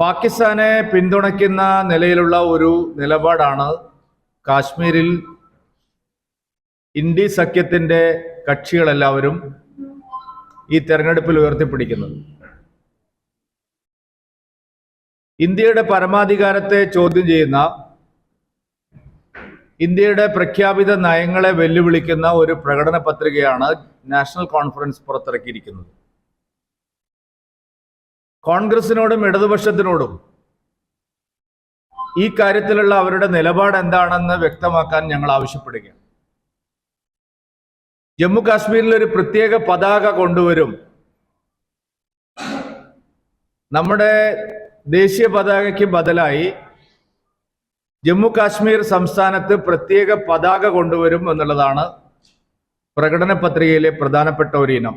പാകിസ്ഥാനെ പിന്തുണയ്ക്കുന്ന നിലയിലുള്ള ഒരു നിലപാടാണ് കാശ്മീരിൽ ഇന്ത്യ സഖ്യത്തിന്റെ കക്ഷികളെല്ലാവരും ഈ തെരഞ്ഞെടുപ്പിൽ ഉയർത്തിപ്പിടിക്കുന്നത്. ഇന്ത്യയുടെ പരമാധികാരത്തെ ചോദ്യം ചെയ്യുന്ന ഇന്ത്യയുടെ പ്രഖ്യാപിത നയങ്ങളെ വെല്ലുവിളിക്കുന്ന ഒരു പ്രകടന പത്രികയാണ് നാഷണൽ കോൺഫറൻസ് പുറത്തിറക്കിയിരിക്കുന്നത്. കോൺഗ്രസിനോടും ഇടതുപക്ഷത്തിനോടും ഈ കാര്യത്തിലുള്ള അവരുടെ നിലപാട് എന്താണെന്ന് വ്യക്തമാക്കാൻ ഞങ്ങൾ ആവശ്യപ്പെടുകയാണ്. ജമ്മു കാശ്മീരിൽ ഒരു പ്രത്യേക പതാക കൊണ്ടുവരും. നമ്മുടെ ദേശീയ പതാകയ്ക്ക് ബദലായി ജമ്മു കാശ്മീർ സംസ്ഥാനത്ത് പ്രത്യേക പതാക കൊണ്ടുവരും എന്നുള്ളതാണ് പ്രകടന പത്രികയിലെ പ്രധാനപ്പെട്ട ഒരു ഇനം.